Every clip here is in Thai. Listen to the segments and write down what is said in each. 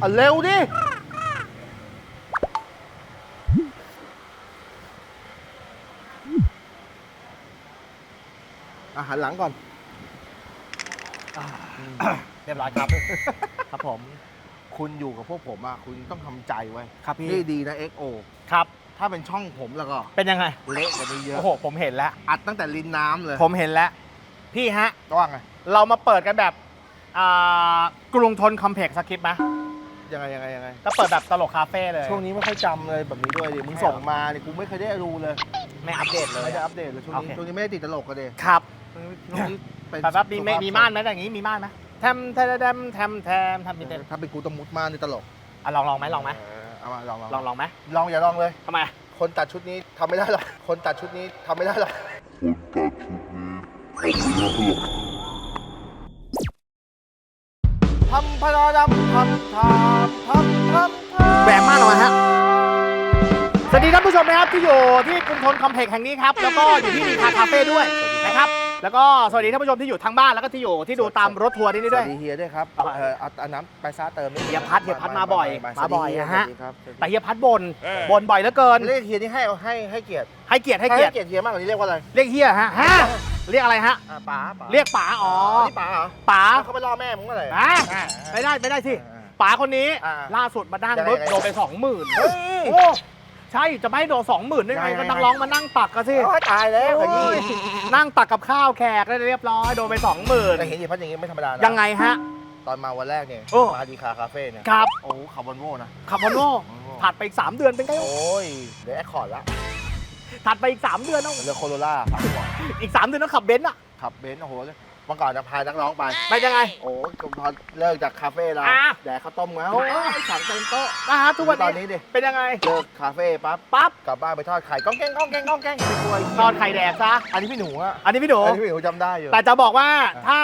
อะเร็วดิ อาหารหลังก่อน เรียบร้อยครับ ครับผม คุณอยู่กับพวกผมอะคุณต้องทำใจไว้ครับพี่ นี่ดีนะ XO ครับ ถ้าเป็นช่องผมแล้วก็เป็นยังไง เละกว่านี้เยอะ โอ้โห ผมเห็นแล้ว อัดตั้งแต่ลิ้นน้ำเลยผมเห็นแล้ว พี่ฮะ ว่าไง เรามาเปิดกันแบบอ่ากรุงทนคอมเพล็กซ์สคริปต์ไหม ยังไงยังไงยังไง ก็เปิดแบบตลกคาเฟ่เลย ช่วงนี้ไม่ค่อยจำเลยแบบนี้ด้วยดิ มึงใช่เหรอส่งมาเนี่ยกูไม่เคยได้ดูเลย ไม่อัปเดตเลย ไม่ได้อัปเดตเลยช่วงนี้ โอเค ช่วงนี้ไม่ได้ติดตลกกันเดยครับช่วงนี้ช่วงนี้เป็นแบบว่ามีไม่สุขภพมีม่านไหมอย่างนี้มีม่านไหมแทมแทมแทมแทมแทมทำมีเต้นถ้าเป็นกูต้องมุดม่านนี่ตลกอะลองลองไหมลองไหมเออเอามาลองลองลองลองไหมลองอย่าลองเลย ทำไมคนตัดชุดนี้ทำไม่ได้หรอก คนตัดชุดนี้ทำไม่ได้หรอก ทำพะดำทำทำทำทำแหวกม่านออกมาฮะ สวัสดีท่านผู้ชมนะครับที่อยู่ที่กรุงทนคอมเพล็กซ์แห่งนี้ครับ แล้วก็อยู่ที่มีคาคาเฟ่ด้วยนะครับ แล้วก็สวัสดีท่านผู้ชมที่อยู่ทางบ้านแล้วก็ที่อยู่ที่ดูตามรถทัวร์นี่สด้วัวยสดีเฮียด้วยครับเอามาเอเอาเอาน้ำไปซ่าเติมนิดเฮียพัดเฮียพัดมาบ่อยมาบ่อยนะฮะ สวัสดีครับแต่เฮียพัดบนบนบ่อยเหลือเกิน เรียกเฮียนี่ให้ให้ให้เกียรติให้เกียรติให้เกียรติเกียรติเฮียมากกว่านี้เรียกว่าอะไร เรียกเฮียฮะฮะ เรียกอะไรฮะ อ่าป๋าป๋าเรียกป๋าอ๋อนี่ป๋าเหรอป๋าเขาไปล่อแม่มึงเมื่อไหร่อะไม่ได้ไม่ได้สิอ่าป๋าคนนี้อ่าล่าสุดมานั่งยังไงรถยังไงโดนไปสองหมื่นเฮ้ย โอ้ใช่จะไม่ให้โดนสองหมื่นได้ไงยังไงก็นักร้องมานั่งตักกันสิ โอ้ยตายแล้วขยี้นั่งตักกับข้าวแขกได้เรียบร้อยโดนไปสองหมื่นแต่เห็นเฮียพัดอย่างงี้ไม่ธรรมดานะยังไงฮะ ตอนมาวันแรกเนี่ยโอ้ มาดีคาคาเฟ่เนี่ยครับโอ้ขับวอลโว่นะขับพอนโน่ถัดไปอีก3เดือนเป็นไงโอ้ยเดี๋ยวแอคคอร์ดละ ถัดไปอีก 3 เดือนต้องเรือโคโรล่าขับก่อนอีก 3 เดือนต้องขับเบนซ์อะ ขับเบนซ์โอ้โหเมื่อก่อนจะพานักร้องไป ไปยังไง โอ้ยพอเลิกจากคาเฟ่แล้วอะ แดกข้าวต้มแล้วโอ้ยสั่งเต็มโต๊ะนะฮะทุกวันตอนนี้นี้ดิเป็นยังไงเลิกคาเฟ่ปั๊บปั๊บกลับบ้านไปทอดไข่ก้องแกงก้องแกงก้องแกงไปกลัวไตอนไข่แดกซะอันนี้พี่หนูอะอันนี้พี่หนู อันนี้พี่หนูจำได้อยู่ แต่จะบอกว่าอะถ้า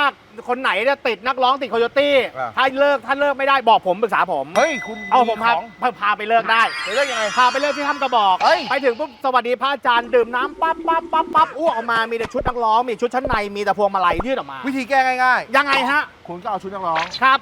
คนไหนเนี่ยติดนักร้องติดโคโยตี้อะ ถ้าเลิกถ้าเลิกไม่ได้บอกผมปรึกษาผมเฮ้ยคุณเอาผมพาของพาพาไปเลิกได้ไปเลิกยังไง พาไปเลิกที่ถ้ำกระบอก เอ้ย ไปถึงปุ๊บสวัสดีพระอาจารย์ดื่มน้ำปั๊บปั๊บปั๊บปั๊บอ้วกออกมามีแต่ชุดนักร้องมีชุดชั้นในมีแต่พวงมาลัยยื่นออกมา วิธีแก้ง่ายยังไงฮะๆ คุณก็เอาชุดนักร้อง ครับ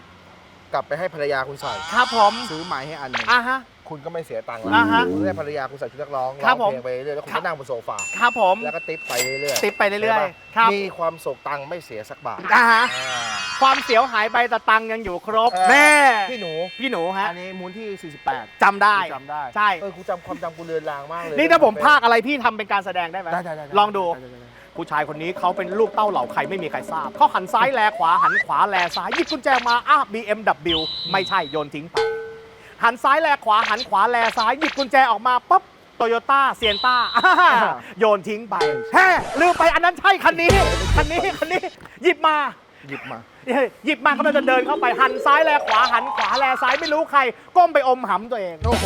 กลับไปให้ภรรยาคุณใส่ ครับผมซื้อไม้ให้อันหนึ่งอะฮะ คุณก็ไม่เสียตังค์อ่าฮะคุณให้ภรรยาคุณใส่ชุดนักร้องครัร้อบงผมเพลงไปเรื่อยๆแล้วคุณครัก็บ นั่งบนโซฟาครับผม แล้วก็ติปไปเรื่อยๆติดไปเรื่อยห็นปะๆครับ มีความสุขตังค์ไม่เสียสักบาทอะฮะ อ่า ความเสียวหายไปแต่ตังค์ยังอยู่ครบเออ แม่พี่หนูพี่หนูฮะอันนี้มูลที่ 48จำได้ จำได้ใช่ เออกูจำความจำกูเลือนลางมากเลยนี่ถ้าผมพากอะไรพี่ทำเป็นการแสดงได้ไหม ได้ได้ได้ลองดูไไไผู้ชายคนนี้เขาเป็นลูกเต้าเหล่าใครไม่มีใครทราบ เขาหันซ้ายแลขวาหันขวาแลซ้ายหยิบกุญแจมาอ้า BMW ไม่ใช่โยนทิ้งไป หันซ้ายแลขวาหันขวาแลซ้ายหยิบกุญแจออกมาปุ๊บโตโยต้าเซียนต้าโยนทิ้งไปแฮ่ลืมไปอันนั้นใช่คันนี้คันนี้คันนี้ หยิบมาหยิบมาหยิบมากำลังจะเดินเข้าไปหันซ้ายแลขวาหันขวาแลซ้ายไม่รู้ใคร ก้มไปอมหำตัวเองโอ้โห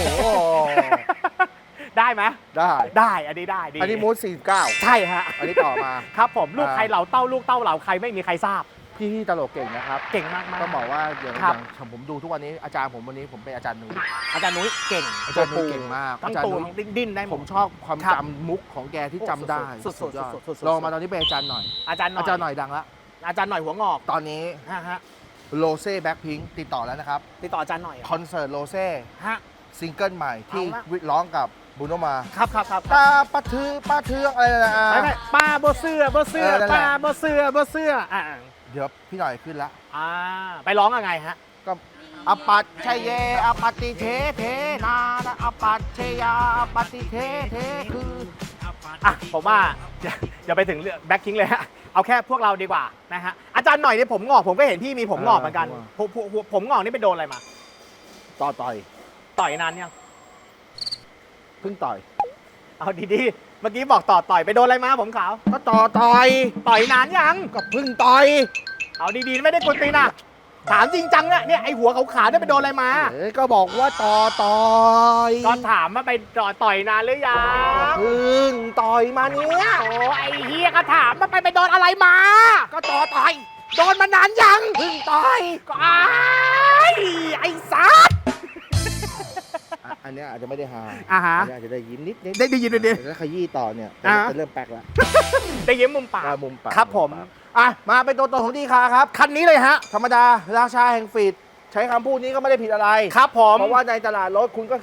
ได้ไหมได้ได้อันนี้ได้ดีอันนี้มูด49 ใช่ฮะ อันนี้ต่อมา ครับผมลูกอ่าใครเหล่าเต้าลูกเต้าเหล่าใครไม่มีใครทราบ พี่ที่ตลกเก่งนะครับเก่งมากมากต้องบอกว่าอย่างครับ อย่างผมดูทุกวันนี้อาจารย์ผมวันนี้ผมเป็นอาจารย์หนูอาจารย์นุ้ยเก่งอาจารย์นุ้ยเก่งมากทั้งอาจารย์ตูนุ้นยดิ้นดิ้นได้หผมชอบความครับจำมุกของแกที่จำได้สุดๆสุดยอดสุดๆสุดๆ ลองมาตอนนี้เป็นอาจารย์หน่อย อาจารย์หน่อยอาจารย์หน่อยดังละอาจารย์หน่อยหัวงอกตอนนี้ฮะฮะโรเซ่แบ็คพิงติดต่อแล้วนะครับติดต่ออาจารย์หน่อยเหรอคอนเสิร์ตโรเซ่ฮะ ซิงเกิลใหม่ที่เอาละวิร้องกับ บูโนมาครับครับครับตาปะทือปะเทืองอะไรนะไม่ไม่ป้าบ่เสื้อบ่เสื้อเออนั่นแหละป้าบ่เสื้อบ่เสื้ออ่าเดี๋ยวพี่หน่อยขึ้นละอ่าไปร้องยังไงฮะก็อปัตชยเยอปติเทเทนานะอปัตชยาอปติเทเทคืออะผมว่าอย่าอย่าไปถึงเรื่องแบ็คคิงเลยฮะเอาแค่พวกเราดีกว่านะฮะอาจารย์หน่อยนี่ผมงอกผมก็เห็นพี่มีผมงอกเหมือนกันผมผมผมผมงอกนี่ไปโดนอะไรมาต่อต่อยต่อยนานยัง เพิ่งต่อย เอาดีๆ เมื่อกี้บอกต่อต่อยไปโดนอะไรมาผมขาว ก็ต่อต่อยต่อยนานยัง ก็เพิ่งต่อยเอาดีๆ ไม่ได้กวนตีนอะถามจริงจังเนี่ยเนี่ยไอหัวขาวๆเนี่ยไปโดนอะไรมา เอ้ยก็บอกว่าต่อต่อยตอนถามว่าไปต่อยต่อยนานหรือยัง เพิ่งต่อยมาเนี่ยโอ้ไอเฮียก็ถามว่าไปไปโดนอะไรมา ก็ต่อต่อย โดนมานานยัง เพิ่งต่อยก็ไอ้ไอ้สัสอะ อันเนี้ยอาจจะไม่ได้หาอ่าฮะนเนี้ยอาจจะได้ยิ้มนิดนิดได้ได้ยินด้วยดิ แต่ถ้าขยี้ต่อเนี่ยอ่า จะเริ่มแป๊กแล้วได้ยิ้มมุมปากตามุมปากครับผมอะ มาเป็นตัวตนของดีคาครับ คันนี้เลยฮะ ธรรมดา ราชาแห่งฟีด ใช้คำพูดนี้ก็ไม่ได้ผิดอะไร ครับผมเพราะว่าในตลาดรถคุณก็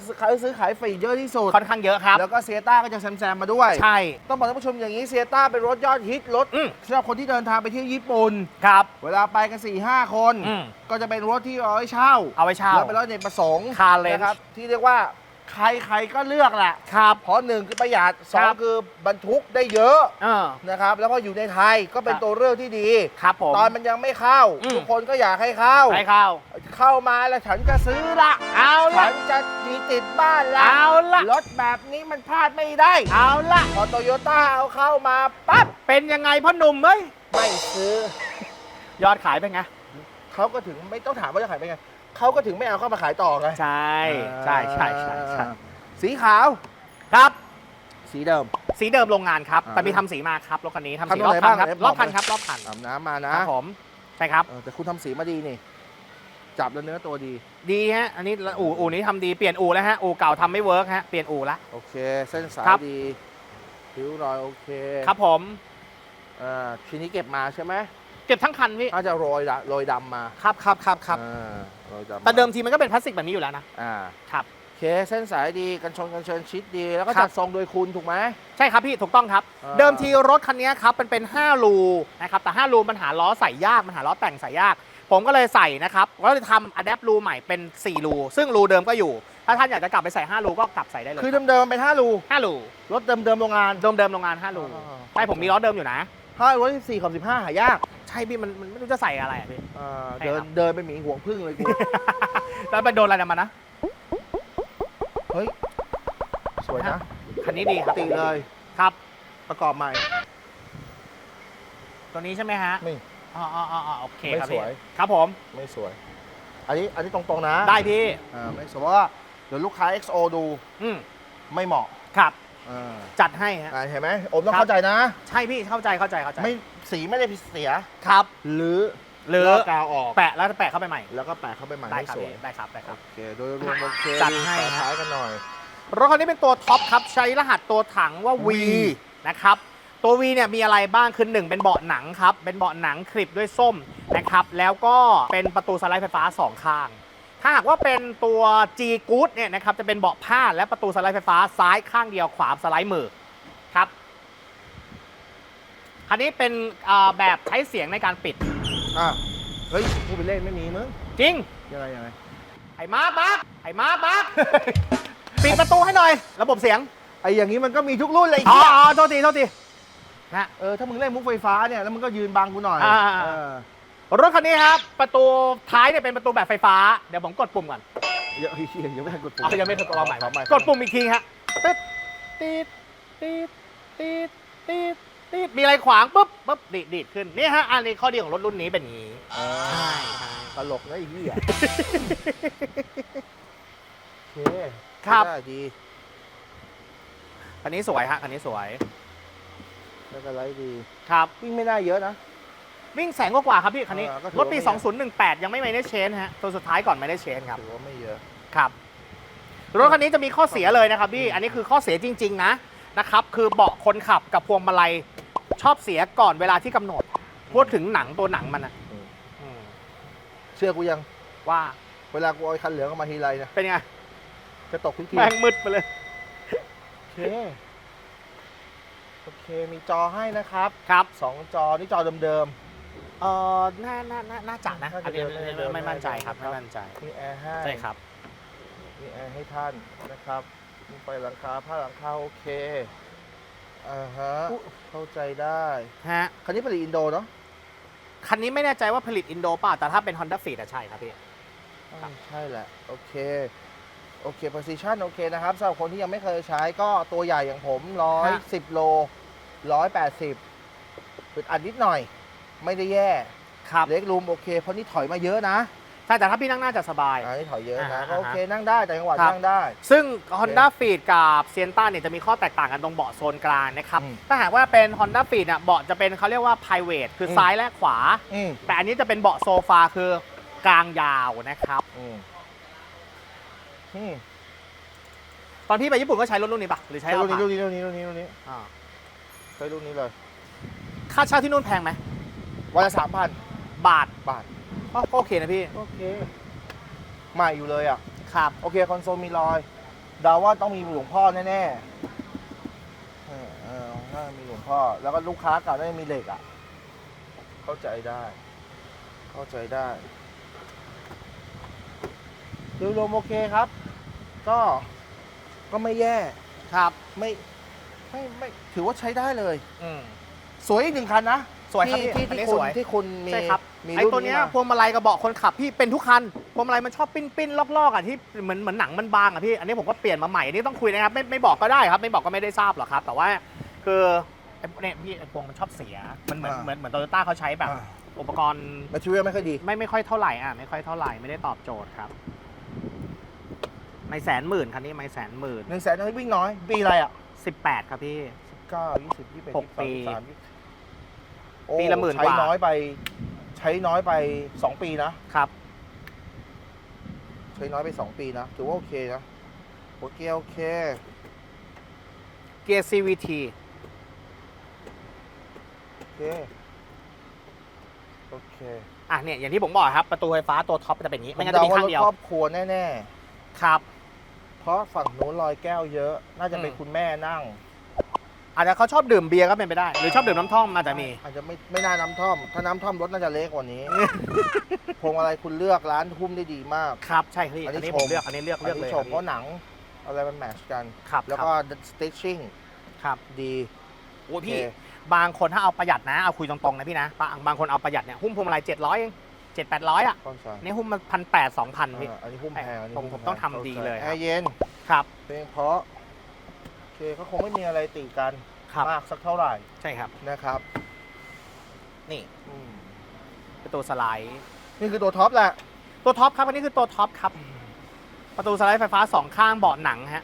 ซื้อขายฟรีเยอะที่สุด ค่อนข้างเยอะครับ แล้วก็เซียต้าก็จะแซมๆมาด้วย ใช่ ต้องบอกท่านผู้ชมอย่างนี้เซียต้าเป็นรถยอดฮิตรถอืม สำหรับคนที่เดินทางไปเที่ยวญี่ปุ่น ครับ เวลาไปกัน4ี่ห้าคน อืม ก็จะเป็นรถที่เอาไว้เช่าเอาไว้เช่า แล้วเป็นรถในประสงค์ Car Range นะครับที่เรียกว่า ใครใครๆก็เลือกแหละครับเพราะหนึ่งคือประหยัดสอคงรับ คือบรรทุกได้เยอะเออ นะครับ แล้วก็อยู่ในไทยก็เป็นครับ ตัวเลือกที่ดี ครับผม ตอนมันยังไม่เข้า อืม ทุกคนก็อยากให้เข้าให้เข้า เข้ามาแล้วฉันจะซื้อละเอาฉัละ นจะมีติดบ้านละเอาละ รถแบบนี้มันพลาดไม่ได้ เอาละ พอโตโยต้าเอาเข้ามาปั๊บเป็นยังไงพ่อหนุ่มเอ้ย ไม่ซื้อ ยอดขายเป็นไง เขาก็ถึงไม่ต้องถามว่าจะขายเป็นไง เขาก็ถึงไม่เอาเข้ามาขายต่อไงใช่ใช่ใช่ใช่ใช่สีขาวครับ สีเดิม สีเดิมโรงงานครับอ่าแต่มีทำสีมาครับรถคันนี้ทำสีทำตรรองบไหนคันครับบ้างไหนรอบคันบอกครับรอบคันอาบน้ำมานะครับผมใช่ครับเออแต่คุณทำสีมาดีนี่ จับแล้วเนื้อตัวดี ดีฮะ อันนี้อู่อู่นี้ทำดีเปลี่ยนอู่แล้วฮะอู่เก่าทำไม่เวิร์กฮะเปลี่ยนอู่ละโอเค เส้นสายครับดีผิวรอยโอเค ครับผมอ่าทีนี้เก็บมาใช่ไหมเก็บทั้งคันพี่น่าจะโรยดะโรยดำมาครับครับครับครับอ่าโรยดำแต่เดิมทีมันก็เป็นพลาสติกแบบนี้อยู่แล้วนะอ่าครับ โอเคเส้นสายดีกันชนกันเชิญชิดดี แล้วก็ครับจัดทรงโดยคุณถูกไหม ใช่ครับพี่ถูกต้องครับ อ่า เดิมทีรถคันนี้ครับมันเป็น5รูนะครับแต่5รูมันหาล้อใส่ยากมันหาล้อแต่งใส่ยาก ผมก็เลยใส่นะครับก็เลยทำอะแดปรูใหม่เป็น4รูซึ่งรูเดิมก็อยู่ ถ้าท่านอยากจะกลับไปใส่5รูก็กลับใส่ได้เลยคือเดิมๆเป็น5รู5รูรถเดิมๆโรงงาน เดิมเดิมๆโรงงาน5รูอ่า ใช่ผมมีล้อเดิมอยู่นะถ้ารถที่4ขอบ15 หายาก ใช่พี่มันมันไม่รู้จะใส่อะไรอะพี่อ่าใช่เดิคนรับ เดินไปหมีห่วงพึ่งเลยกู แล้วไปโดนอะไรมานะ เฮ้ย สวยนะคันนี้ดีครับติเลย ครับ ประกอบใหม่ ตัวนี้ใช่ไหมฮะไม่อ๋ออ๋ออ๋อโอเคครับไม่สพี่วย ครับผม ไม่สวย อันนี้อันนี้ตรงๆนะได้พี่ อ่าไม่สวยเพราะว่าเดี๋ยวลูกค้า XO ดูอืมไม่เหมาะ ครับ อ่าจัดให้ฮะ อ่าเห็นไหมโอมต้องครับ เข้าใจนะ ใช่พี่เข้าใจเข้าใจเข้าใจไม่สีไม่ได้เสีย ครับ หรือหรือ ลอกกาวออก แปะแล้วแปะเข้าไปใหม่ แล้วก็แปะเข้าไปใหม่ได้ให้ครับสวย พี่ได้ครับได้ครับ โอเค โดยรวมโอเคจัดให้ดูฝาฮะท้ายกันหน่อย รถคันนี้เป็นตัวท็อปครับใช้รหัสตัวถังว่า V V นะครับตัว V เนี่ยมีอะไรบ้างคือหนึ่งเป็นเบาะหนังครับเป็นเบาะหนังคลิปด้วยส้มนะครับแล้วก็เป็นประตูสไลด์ไฟฟ้าสองข้าง ถ้าหากว่าเป็นตัว G Good เนี่ยนะครับจะเป็นเบาะผ้าและประตูสไลด์ไฟฟ้าซ้ายข้างเดียวขวาสไลด์มือครับคันนี้เป็นอ่าแบบใช้เสียงในการปิดอะเฮ้ยพูดไปเล่นไม่มีมึงจริงยังไงยังไงไอ้มาร์คมาร์คไอ้มาร์คมาร์คปิดประตูให้หน่อย ระบบเสียงไอ้อย่างนี้มันก็มีทุกรุ่นเลยไอ้อ๋อเหี้ยอ๋อโทษทีโทษทีนะเออถ้ามึงเล่นมุกไฟฟ้าเนี่ยแล้วมึงก็ยืนบังกูหน่อยอ่าเออ รถคันนี้ครับ ประตูท้ายเนี่ยเป็นประตูแบบไฟฟ้า เดี๋ยวผมกดปุ่มก่อนเดี๋ยวเฮ้ยเหี้ยยังไม่ทันกดปุ่มอ๋อยังไม่กดปุ่มเอาใหม่ขอใหม่กดปุ่มอีกทีฮะตึ๊ดตีดตีดตีดตีดตีดมีอะไรขวางปุ๊บปุ๊บดีดดีดขึ้นนี่ฮะอันนี้ข้อดีของรถรุ่นนี้เป็นอย่างนี้อ่าใช่ใช่ตลกนะไอ้เหี้ยโอเคครับได้ดีคันนี้สวยฮะคันนี้สวยแล้วก็ไลท์ดีครับวิ่งไม่ได้เยอะนะ วิ่งแสงกว่าๆครับพี่คันนี้อ่าก็ถือรถปี ว่าไม่ 2018 ยังไม่ไม่ได้เชนฮะตัวสุดท้ายก่อนไม่ได้เชนครับ ถือว่าไม่เยอะ ครับรถคันนี้จะมีข้อเสียเลยนะครับพี่อันนี้คือข้อเสียจริง ๆ นะนะครับคือเบาะคนขับกับพวงมาลัยชอบเสียก่อนเวลาที่กำหนด พูดถึงหนังตัวหนังมันนะอืมอืมเชื่อกูยังว่าเวลากูเอาไอ้คันเหลืองออกมาทีไรเนี่ยเป็นไงจะตกทุกทีแม่งมืดไปเลย โอเคโอเคมีจอให้นะครับครับ สองจอนี่จอเดิม เออน่าน่าน่าน่าจะนะน่าจะอันนี้เดินน่าจะเดินไม่มั่นใจครับครับไม่มั่นใจๆมีแอร์ให้ใช่ครับมีแอร์ให้ท่านนะครับมีไฟหลังคาผ้าหลังคาโอเคอ่าฮะอุ๊เข้าใจได้ฮะคันนี้ผลิตอินโดเนาะคันนี้ไม่แน่ใจว่าผลิตอินโดเปล่าแต่ถ้าเป็น Honda Fit อะใช่ครับพี่ครับใช่แหละโอเคโอเค position โอเคนะครับสำหรับคนที่ยังไม่เคยใช้ก็ตัวใหญ่อย่างผมร้อยสิบโลร้อยแปดสิบอึดอัดนิดหน่อย ไม่ได้แย่ครับ เล็กรูมโอเคเพราะนี่ถอยมาเยอะนะใช่แต่ถ้าพี่นั่งน่าจะสบาย อันนี้ถอยเยอะนะอ่าก็โอเคนั่งได้แต่จังหวะครับ นั่งได้ ซึ่ง Honda Fit กับเซียนต้าเนี่ยจะมีข้อแตกต่างกันตรงเบาะโซนกลางนะครับ อืมถ้าหากว่าเป็น Honda Fit เนี่ยเบาะจะเป็นเขาเรียกว่า private คืออม ซ้ายและขวา อืมแต่อันนี้จะเป็นเบาะโซฟาคือกลางยาวนะครับ อืมอืมตอนพี่ไปญี่ปุ่นก็ใช้รถรุ่นนี้ปะหรือใช้ใช้เอารุ่นนี้ผ่ารุ่นนี้รุ่นนี้รุ่นนี้รุ่นนี้อ่าใช้รุ่นนี้เลย ค่าเช่าที่นู่นแพงไหม วันละสามพันบาทบาทก็ก็โอเคนะพี่ โอเคใหม่อยู่เลยอะ ครับ โอเคคอนโซลมีรอยเดาว่าต้องมีหลวงพ่อแน่ๆเออเออน่าจะมีหลวงพ่อ แล้วก็ลูกค้าเก่าน่าจะมีเหล็กอะ เข้าใจได้ เข้าใจได้ดูรวมโอเคครับ ก็ก็ไม่แย่ครับ ไม่ไม่ไม่ถือว่าใช้ได้เลย อืม สวยอีกหนึ่งคันนะ สวยครับที่พี่ที่อันนี้ที่คุณสวย ที่คุณมีใช่ครับมีไอ้รุ่นตัวเนี้ยมา พวงมาลัยกระบอกคนขับพี่เป็นทุกคันพวงมาลัยมันชอบปิ้นปิ้นลอกๆอะที่เหมือนเหมือนหนังมันบางอะพี่อันนี้ผมก็เปลี่ยนมาใหม่อันนี้ต้องคุยนะครับไม่ไม่บอกก็ได้ครับ ไม่บอกก็ไม่ได้ทราบหรอกครับ แต่ว่าคือไอ้เนี่ยพี่ไอ้พวงมันชอบเสียมันเหมือนเหมือนเหมือนโตโยต้าเขาใช้แบบ อ่า อุปกรณ์แมทเทียลไม่ค่อยดี ไม่ไม่ค่อยเท่าไหร่อะไม่ค่อยเท่าไหร่ไม่ได้ตอบโจทย์ครับ ไม่แสนหมื่นคันนี้ไม่แสนหมื่นหนึ่งแสนน้อยวิ่งน้อย ปีอะไรอะสิบแปดครับพี่ เก้ายี่สิบยี่สิบเอ็ดหกปีสามยี่สิบโอ้ ปีละหมื่นใช้กว่าน้อยไป ใช้น้อยไปสองปีนะ ครับ ใช้น้อยไปสองปีนะ ถือว่าโอเคนะ โอเค โอเค เกียร์ CVT โอเค โอเคอะเนี่ยอย่างที่ผมบอกครับ ประตูไฟฟ้าตัวท็อปจะเป็นอย่างนี้ผไม่มงั้นจะเดามีว่าข้างรถเดียวครอบครัวแน่ ครับ ๆ เพราะฝั่งนู้นรอยแก้วเยอะ น่าจะเป็นอืม คุณแม่นั่ง อาจจะเขาชอบดื่มเบียร์ก็เป็นไปได้ หรือชอบดื่มน้ำท่อมอาจจะมี อาจจะไม่ไม่น่าน้ำท่อม ถ้าน้ำท่อมรถน่าจะเล็กกว่านี้ พวงอะไรคุณเลือกร้านหุ้มได้ดีมาก ครับใช่พี่อัอันนนี้นี้ชผมมเลือกอันนี้เลือกอันเลือกนี้เลยชมเพราะหนังอะไรมันแมทชกัน ครับแล้วก็ stitching ครับดีโอ้ยโอเคพี่บางคนถ้าเอาประหยัดนะเอาคุยตรงๆนะพี่นะบางบางคนเอาประหยัดเนี่ยหุ้มพวงมาลัยเจ็ดร้อยเองเจ็ดแปดร้อยอะเข้าใจนี่หุ้มมาพันแปดสองพันพี่อ่าอันนี้หุ้มแพงอันนี้ผมหุ้ผมแพต้องทำดีเลยแอร์เย็นครับ เพลงเพราะโอ เคก็คงไม่มีอะไรตีกันครับ มากสักเท่าไหร่ใช่ครับ นะครับนี่อืมประตูสไลด์ นี่คือตัวท็อปแหละ ตัวท็อปครับ อันนี้คือตัวท็อปครับ ประตูสไลด์ไฟฟ้าสองข้างเบาะหนังฮะ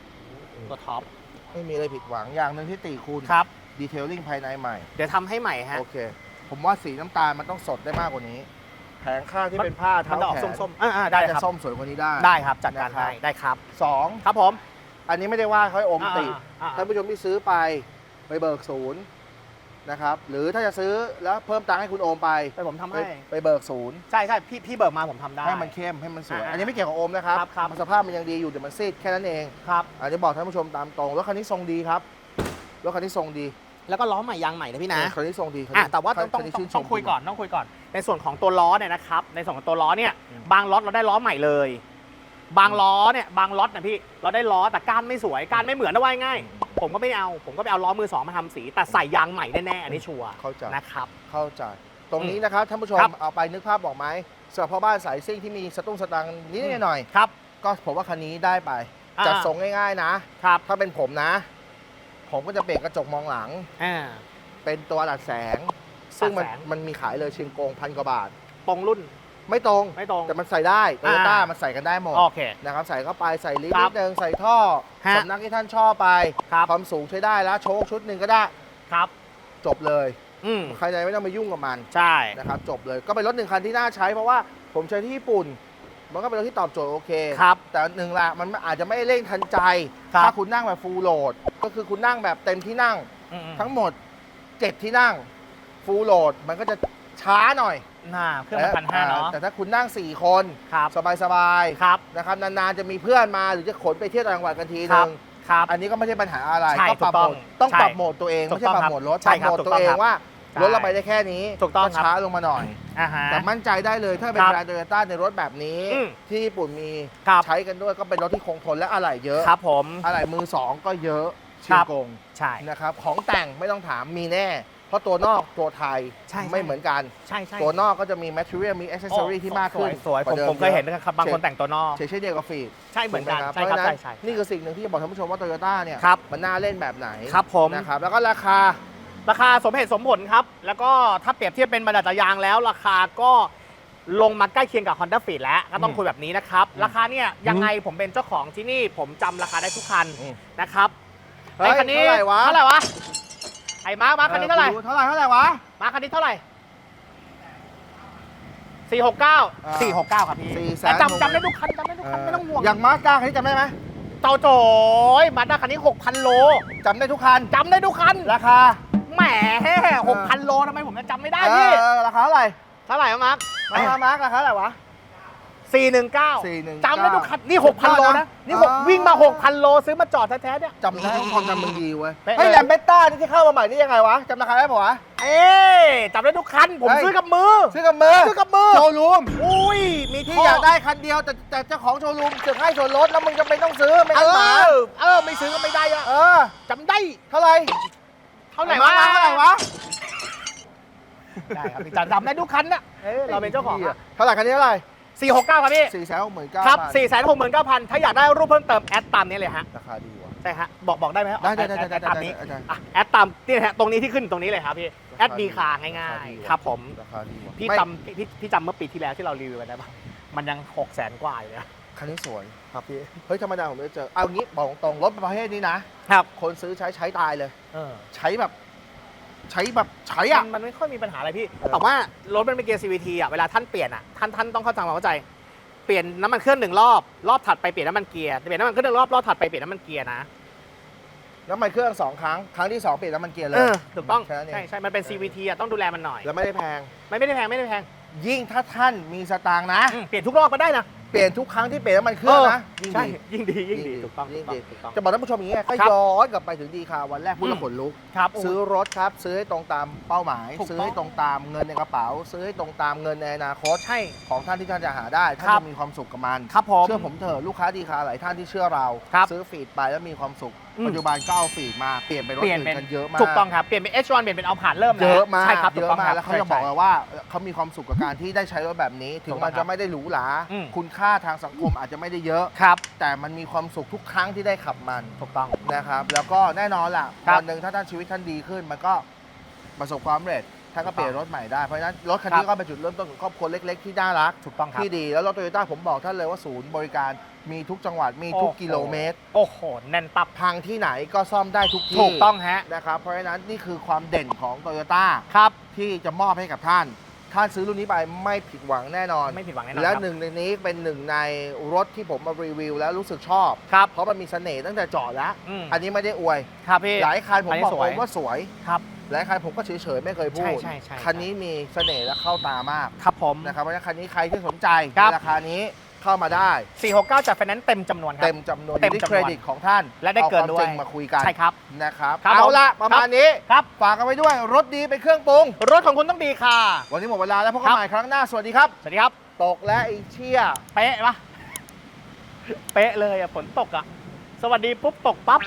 ตัวท็อปไม่มีอะไรผิดหวังอย่างหนึ่งที่ตีคุณครับ ดีเทลลิ่งภายในใหม่ เดี๋ยวทำให้ใหม่ฮะ โอเค ผมว่าสีน้ำตาลมันต้องสดได้มากกว่านี้ แผงข้างที่เป็นผ้ามัเท้านจะออกแขนส้มๆอ่าๆได้จะครับ ส้มสวยกว่านี้ได้ ได้ครับ จัดการนะครับ ให้ได้ครับ สองครับผม อันนี้ไม่ได้ว่าเขาให้อมติอ่าๆๆท่านผู้ชมที่ซื้อไปไปเบิกศูนย์นะครับ หรือถ้าจะซื้อแล้วเพิ่มตังค์ให้คุณโอมไปไปผมทำไปให้ ไปเบิกศูนย์ใช่ใช่พี่พี่เบิกมาผมทำได้ ให้มันเข้มให้มันสวย อ่าอันนี้ไม่เกี่ยวกับโอมนะครับครับครับสภาพมันยังดีอยู่แต่มันซีดแค่นั้นเองครับอาจจะบอกท่านผู้ชมตามตรงรถคันนี้ทรงดีครับรถคันนี้ทรงดีแล้วก็ล้อใหม่ยางใหม่นะพี่นะ คันนี้ทรงดีคันอะนี้แต่ว่าต้องต้องคันนี้ต้องชื่นชต้อมงคุยก่อนต้องคุยก่อน ในส่วนของตัวล้อเนี่ยนะครับ ในส่วนของตัวล้อเนี่ย อืม บางล็อตเราได้ล้อใหม่เลย บางล้อเนี่ยบางล็อตนะพี่เราได้ล้อแต่ก้านไม่สวยก้านไม่เหมือนนะว่าง่ายๆผมก็ไม่เอา ผมก็ไปเอาล้อมือสองมาทำสี แต่ใส่ยางใหม่แน่ๆอันนี้ชัวร์เข้าใจ นะครับ เข้าใจ ตรงนี้นะครับท่านผู้ชมครับ เอาไปนึกภาพบอกไหมสำหรับพ่อบ้านสายซิ่งที่มีสตุ้งสตังค์นิดๆหน่อยครับ ๆก็ผมว่าคันนี้ได้ไปอ่า จัดทรงง่ายๆนะ ครับถ้าเป็นผมนะ ผมก็จะเปลี่ยนกระจกมองหลัง อ่า เป็นตัวดัดแสง ซึ่งมันดัดแสง มันมีขายเลยเชียงกงพันกว่าบาท ตรงรุ่น ไม่ตรง ไม่ตรง แต่มันใส่ได้โตโยต้าอ่ามั มันใส่กันได้หมดโอเค นะครับใส่เข้าไปใส่ลิ้นครันิบดนึงใส่ท่อฮะสำนักที่ท่านชอบไปครับ ความสูงใช้ได้แล้วโชคชุดหนึ่งก็ได้ครับ จบเลยอืมใครจะไม่ต้องไปยุ่งกับมันใช่ นะครับจบเลยก็เป็นรถหนึ่งคันที่น่าใช้เพราะว่าผมใช้ที่ญี่ปุ่น มันก็เป็นรถที่ตอบโจทย์โอเค ครับ แต่หนึ่งละมันอาจจะไม่เร่งทันใจ ครับ ถ้าคุณนั่งแบบฟูลโหลด ก็คือคุณนั่งแบบเต็มที่นั่ง อืมๆทั้งหมด 7 ที่นั่งฟูลโหลดมันก็จะช้าหน่อย น่าเครื่องมันพันห้าเนาะแต่ถ้าคุณนั่ง 4 คนครับสบายครับๆนะครับนานๆจะมีเพื่อนมาหรือจะขนไปเที่ยวต่างจังหวัดกันทีคนึรับงครับอันนี้ก็ไม่ใช่ปัญหาอะไรใช่ก็ปรับถูกต้โหองมดต้องใช่ปรับโหมดตัวเองถูไม่กต้ใช่องปรับโหมดรถใช่ปรับครับโหมดถูกตัวต้องเองครับว่าใช่รถเราไปได้แค่นี้ถูกต้องครับช้าลงมาหน่อยอ่าฮะแต่มั่นใจได้เลยถ้าเป็นครับแบรนด์โตโยต้าในรถแบบนี้อืมที่ญี่ปุ่นมีครับใช้กันด้วยก็เป็นรถที่คงทนและอะไหล่เยอะครับผมอะไหล่มือสองก็เยอะชิครังบกงใช่นะครับของแต่งไม่ต้องถามมีแน่ เพราะตัวนอกตัวไทยใช่ใช่ ไม่เหมือนกัน ใช่ใช่ตัวนอกก็จะมี material มี accessory ที่มากขึ้นสวยกว่าผมดิผมเคยเห็นนะครับบางคนแต่งตัวนอก เฉยเช่นเดียวกับฟีดใช่เหมือนกันถูไหใช่ครับเพาะฉะใช่นั้นใช่ นี่คือสิ่งหนึ่งที่จะบอกท่านผู้ชมว่าโตโยต้าเนี่ยครับ มันน่าเล่นแบบไหนครับผม นะครับแล้วก็ราคา ราคาสมเหตุสมผลครับ แล้วก็ถ้าเปรียบเทียบเป็นบรรดาจักรยางแล้วราคาก็ลงมาใกล้เคียงกับ Honda Fit แล้วก็ต้องอืมคุยแบบนี้นะครับ ราคาเนี่ยยังไงผมเป็นเจ้าของที่นี่ผมจำราคาได้ทุกคันอืมนะครับเฮ้ยไอ้คันนี้เท่าไหร่วะ เท่าไหร่วะไอ้มาร์คมาร์คคันนี้เท่าไหร่ออคุณดูเท่าไหร่เท่าไหร่วะ มาร์คคันนี้เท่าไหร่สี่หกเก้าอ่าสี่หกเก้าครับพี่สี่แสนแต่หกจำจำได้ทุกคันจำได้ทุกคันไม่ต้องห่วงอย่างมาสด้าคันนี้จำได้ไหมเจ้าโจยมาด้าคันนี้หกพันโลจำได้ทุกคัน จำได้ทุกคัน ราคาแหมหกพันโลทำไมผมจะจำไม่ได้เอพี่อราคาเท่าไหร่ เท่าไหร่วะมาร์คมามามาร์คราคาเท่าไหร่วะ 419 419จำได้ทุกคันนี่ 6,000 โลนะ นี่หกอ่าวิ่งมา 6,000 โลซื้อมาจอดแท้ๆเนี่ย จำได้ความจำมึงดีเว้ยเป๊ะเลยเฮ้ยแลมเบตต้านี่ที่เข้ามาใหม่นี่ยังไงวะจำราคาได้ปะวะ เอ๊จำได้ทุกคัน ผมเฮ้ย ซื้อกับมือ ซื้อกับมือซื้อกับมือ โชว์รูมอุ้ย มีที่ท่อยากได้คันเดียวแต่แต่เจ้าของโชว์รูมจะให้ส่วนลดแล้วมึงจะไม่ต้องซื้อไม่เองั้นหมาอเออ ไม่ซื้อก็ไม่ได้อะเออจำได้ เท่าไหร่เท่าไหร่วะเท่าไหร่วะได้ครับพี่จำได้ทุกคันน่ะเออเราเป็นเจ้าของอะเท่าไหร่คันนี้เท่าไหร่ 469 ครับพี่ สี่แสนหกหมื่นเก้าครับ 469,000 ถ้าอยากได้รูปเพิ่มเติมแอดตามนี้เลยฮะ ราคาดีว่ะ ใช่ฮะ บอกบอกได้ไหมฮะได้ได้ได้แอแอได้ตามนี้ได้ได้ อะแอดตามนี่นะฮะ ตรงนี้ที่ขึ้นตรงนี้เลยครับพี่ แอดดีคาง่ายราคดีๆว่ะครับผม ราคาดีว่ะพี่ไม่จำพี่พี่พี่จำเมื่อปีที่แล้วที่เรารีวิวกันได้ปะมันยัง 6 0แสนกว่าอยู่เลยอะคันนี้สวยครับพี่ เฮ้ยธรรมดาผมไม่เจอ เอางี้บอกตรงรถประเภทนี้นะ ครับ คนซื้อใช้ใช้ตายเลย เออ ใช้แบบ ใช้แบบใช้มัอะนมันไม่ค่อยมีปัญหาอะไรพี่เออแต่ว่ารถมันเป็นเกียร์ CVT อะ เวลาท่านเปลี่ยนอะ ท่านท่านต้องเข้าใจความเข้าใจ เปลี่ยนน้ำมันเครื่องหนึ่งรอบ รอบถัดไปเปลี่ยนน้ำมันเกียร์ เปลี่ยนน้ำมันเครื่องหนึ่งรอบ รอบถัดไปเปลี่ยนน้ำมันเกียร์นะ น้ำมันเครื่องสองครั้ง ครั้งที่สองเปลี่ยนน้ำมันเกียร์เลยเออ ถูกต้อง แค่นั้นเองใช่ใช่มันเป็น CVT อะ ต้องดูแลมันหน่อยแล้วไม่ได้แพงไม่ไม่ได้แพง ไม่ได้แพงยิ่งถ้าท่านมีสตางค์นะ อืมเปลี่ยนทุกรอบก็ได้นะ เปลี่ยนทุกครั้งที่เปลี่ยนน้ำมันเครื่องนะยิ่งใช่ดียิ่งดียิ่งดีถูกต้องยิ่งดีถูกต้องจะบอกท่านผู้ชมอย่างนี้ยก็ครับย้อนกลับไปถึงดีคาวันแรกพูดแล้วอืมขนลุก ครับซื้อรถครับ ซื้อให้ตรงตามเป้าหมายถูกต้องซื้อให้ตรงตามเงินในกระเป๋า ซื้อให้ตรงตามเงินในอนาคตใช่ของท่านที่ท่านจะหาได้ท่านครับจะมีความสุขกับมันครับผมเชื่อผมเถอะลูกค้าดีคาหลายท่านที่เชื่อเราครับซื้อฟีดไปแล้วมีความสุข อืม ปัจจุบันก็เอาฟีดมาเปลี่ยนเป็นรถเปลี่ยนอื่เป็นนกันเยอะมาก ถูกต้องครับ เปลี่ยนเป็น H1 เปลี่ยนเป็นเอาผ่านเริ่มนเยอะมากใช่ครับเยถูกอะต้องมาคกรับแล้วเขาใช่จะบอกใช่ เราว่าเขามีความสุขกับการที่ได้ใช้รถแบบนี้ ถึถูงกต้องมันครัจะบไม่ได้หรูหราอืม คุณค่าทางสังคมอาจจะไม่ได้เยอะ ครับ แต่มันมีความสุขทุกครั้งที่ได้ขับมันถูกต้อง นะครับ แล้วก็แน่นอนล่ะครับ วันหนึ่งถ้าท่านชีวิตท่านดีขึ้น มันก็ประสบความสำเร็จ ท่านก็เปลี่ยนรถใหม่ได้ เพราะฉะนั้นรถคันนี้ครับก็เป็นจุดเริ่มต้นของครอบครัวเล็ก ๆ ที่น่ารักถูกต้องครับ ที่ดี แล้วรถโตโยต้าผมบอกท่านเลยว่าศูนย์บริการมีทุกจังหวัดมีทุกโอ้โหกิโลเมตร โอ้โห แน่นตับ พังที่ไหนก็ซ่อมได้ทุกที่ถูกต้องฮะ นะครับเพราะฉะนั้นนี่คือความเด่นของโตโยต้าครับ ที่จะมอบให้กับท่าน ท่านซื้อรุ่นนี้ไปไม่ผิดหวังแน่นอน ไม่ผิดหวังแน่นอนและครับหนึ่งในนี้เป็นหนึ่งในรถที่ผมมารีวิวแล้วรู้สึกชอบ ครับ เพราะมันมีเสน่ห์ตั้งแต่จอดแล้ว อืมอันนี้ไม่ได้อวย ครับพี่ หลายคันผมอันนี้บอกสวยผมว่าสวย ครับ หลายคันผมก็เฉยๆไม่เคยพูด ใช่ใช่ใช่ คันนี้มีเสน่ห์และเข้าตามากครับผม นะครับ เพราะฉะนั้นคันนี้ใครที่สนใจครับในราคานี้เข้ามาได้ 469จัดไฟแนนซ์เต็มจำนวนครับเต็มจำนวนเต็มที่จำนวนเครดิตของท่านและได้เกินด้วยอาความจริงมาคุยกันใช่ครับ นะครับ ครับเอาผมละประมาณนี้ ครับ ฝากกันไว้ด้วยรถดีเป็นเครื่องปรุง รถของคุณต้องดีค่ะ วันนี้หมดเวลาแล้วพบกัครันบใหม่ครั้งหน้า สวัสดีครับ สวัสดีครับ ตกและไอ้เชี่ย เป๊ะปะเป๊ะเลยอะฝนตกอะ สวัสดีปุ๊บตกปั๊บ